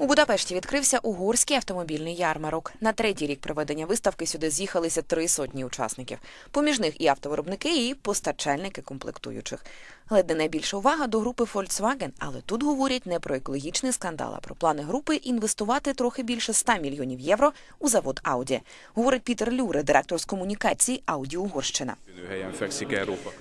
У Будапешті відкрився угорський автомобільний ярмарок. На третій рік проведення виставки сюди з'їхалися три сотні учасників. Поміж них і автовиробники, і постачальники комплектуючих. Ледь не найбільша увага до групи Volkswagen, але тут говорять не про екологічний скандал, а про плани групи інвестувати трохи більше 100 мільйонів євро у завод Audi. Говорить Пітер Люре, директор з комунікації Audi Угорщина.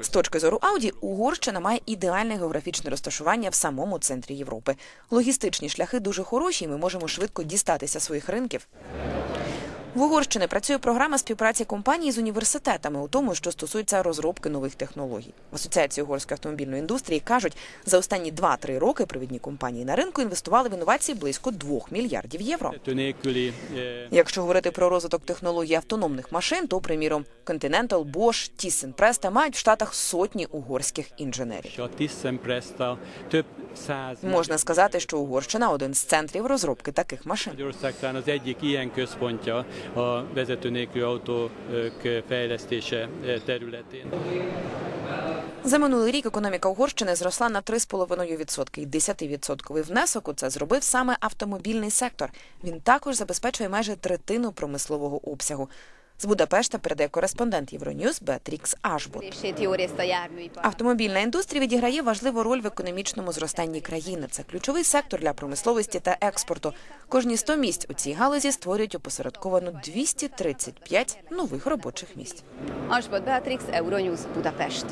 З точки зору Ауді, Угорщина має ідеальне географічне розташування в самому центрі Європи. Логістичні шляхи дуже хороші, і ми можемо швидко дістатися своїх ринків. В Угорщині працює програма співпраці компаній з університетами у тому, що стосується розробки нових технологій. В Асоціації угорської автомобільної індустрії кажуть, за останні 2-3 роки провідні компанії на ринку інвестували в інновації близько 2 мільярдів євро. Якщо говорити про розвиток технологій автономних машин, то, приміром, Continental, Bosch, ThyssenKrupp мають в Штатах сотні угорських інженерів. Можна сказати, що Угорщина один з центрів розробки таких машин. A vezető nélkül autók fejlesztése eh, területén. За минулий рік економіка Угорщини зросла на 3,5%. І 10% внесок у це зробив саме автомобільний сектор. Він також забезпечує майже третину промислового обсягу. З Будапешта передає кореспондент Євроньюз Беатрікс Ашбут. Автомобільна індустрія відіграє важливу роль в економічному зростанні країни. Це ключовий сектор для промисловості та експорту. Кожні 100 місць у цій галузі створюють опосередковано 235 нових робочих місць. Ашбут Беатрікс Euronews, Budapest.